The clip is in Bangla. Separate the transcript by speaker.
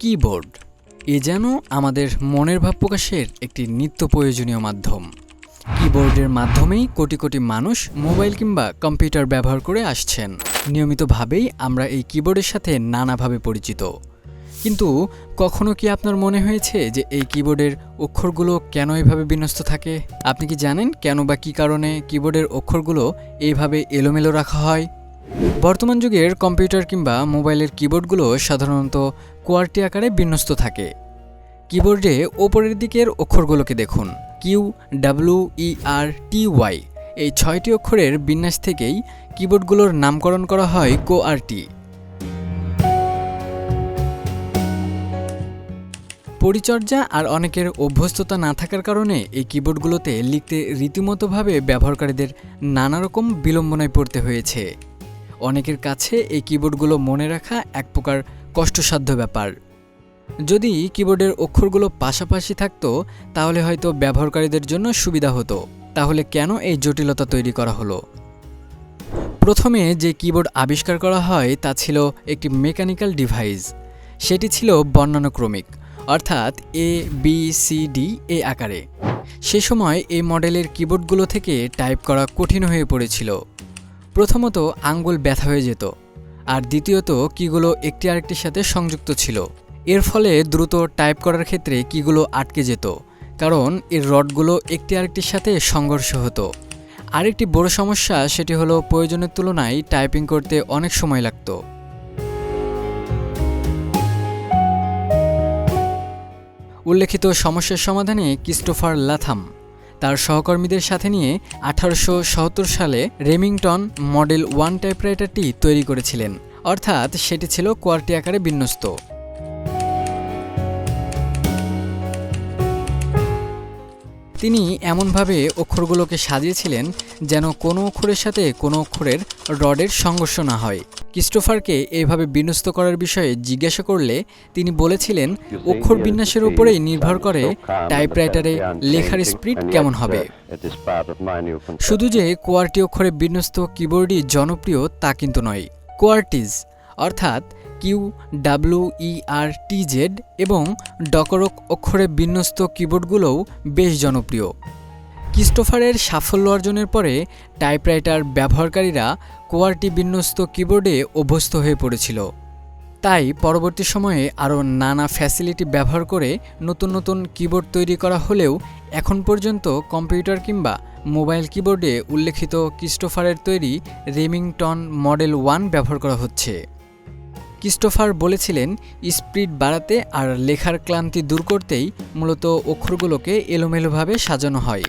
Speaker 1: কিবোর্ড। এ যেন আমাদের মনের ভাব প্রকাশের একটি নিত্য প্রয়োজনীয় মাধ্যম। কিবোর্ডের মাধ্যমেই কোটি কোটি মানুষ মোবাইল কিংবা কম্পিউটার ব্যবহার করে আসছেন। নিয়মিতভাবেই আমরা এই কিবোর্ডের সাথে নানাভাবে পরিচিত। কিন্তু কখনো কি আপনার মনে হয়েছে যে এই কিবোর্ডের অক্ষরগুলো কেন এভাবে বিন্যস্ত থাকে? আপনি কি জানেন কেন বা কী কারণে কিবোর্ডের অক্ষরগুলো এইভাবে এলোমেলো রাখা হয়? বর্তমান যুগের কম্পিউটার কিংবা মোবাইলের কিবোর্ডগুলো সাধারণত কোয়ার্টি আকারে বিন্যস্ত থাকে। কিবোর্ডে ওপরের দিকের অক্ষরগুলোকে দেখুন। Q, W, E, R, T, Y. এই ছয়টি অক্ষরের বিন্যাস থেকেই কিবোর্ডগুলোর নামকরণ করা হয় কোআরটি পরিচর্যা আর অনেকের অভ্যস্ততা না থাকার কারণে এই কিবোর্ডগুলোতে লিখতে রীতিমতোভাবে ব্যবহারকারীদের নানা রকম বিলম্বনায় পড়তে হয়েছে। অনেকের কাছে এই কিবোর্ডগুলো মনে রাখা এক প্রকার কষ্টসাধ্য ব্যাপার। যদি কিবোর্ডের অক্ষরগুলো পাশাপাশি থাকতো, তাহলে হয়তো ব্যবহারকারীদের জন্য সুবিধা হতো। তাহলে কেন এই জটিলতা তৈরি করা হলো? প্রথমে যে কিবোর্ড আবিষ্কার করা হয়, তা ছিল একটি মেকানিক্যাল ডিভাইস সেটি ছিল বর্ণানুক্রমিক, অর্থাৎ এ বি সি ডি এ আকারে। সে সময় এই মডেলের কিবোর্ডগুলো থেকে টাইপ করা কঠিন হয়ে পড়েছিল। প্রথমত আঙ্গুল ব্যথা হয়ে যেত, আর দ্বিতীয়ত কিগুলো একটি আরেকটির সাথে সংযুক্ত ছিল। এর ফলে দ্রুত টাইপ করার ক্ষেত্রে কিগুলো আটকে যেত, কারণ এর রডগুলো একটি আরেকটির সাথে সংঘর্ষ হতো। আরেকটি বড় সমস্যা সেটি হলো প্রয়োজনের তুলনায় টাইপিং করতে অনেক সময় লাগতো। উল্লেখিত সমস্যার সমাধানে ক্রিস্টোফার লাথাম তার সহকর্মীদের সাথে নিয়ে আঠারোশো সালে রেমিংটন মডেল ওয়ান টাইপরাইটারটি তৈরি করেছিলেন। অর্থাৎ সেটি ছিল কোয়ার্টি আকারে বিন্যস্ত। তিনি এমনভাবে অক্ষরগুলোকে সাজিয়েছিলেন যেন কোনো অক্ষরের সাথে কোনো অক্ষরের রডের সংঘর্ষ না হয়। ক্রিস্টোফারকে এইভাবে বিন্যস্ত করার বিষয়ে জিজ্ঞাসা করলে তিনি বলেছিলেন, অক্ষর বিন্যাসের উপরেই নির্ভর করে টাইপরাইটারে লেখার স্পিড কেমন হবে। শুধু যে কোয়ার্টি অক্ষরে বিন্যস্ত কিবোর্ডই জনপ্রিয় তা কিন্তু নয়। কোয়ার্টিজ, অর্থাৎ Q W E R T Z এবং ডকরক অক্ষরে বিন্যস্ত কিবোর্ডগুলোও বেশ জনপ্রিয়। ক্রিস্টোফারের সাফল্য অর্জনের পরে টাইপরাইটার ব্যবহারকারীরা কোয়ার্টি বিন্যস্ত কিবোর্ডে অভ্যস্ত হয়ে পড়েছিল। তাই পরবর্তী সময়ে আরও নানা ফ্যাসিলিটি ব্যবহার করে নতুন নতুন কিবোর্ড তৈরি করা হলেও এখন পর্যন্ত কম্পিউটার কিংবা মোবাইল কিবোর্ডে উল্লেখিত ক্রিস্টোফারের তৈরি রেমিংটন মডেল ওয়ান ব্যবহার করা হচ্ছে। ক্রিস্টোফার বলেছিলেন স্পিড বাড়াতে আর লেখার ক্লান্তি দূর করতেই মূলত অক্ষরগুলোকে এলোমেলোভাবে সাজানো হয়।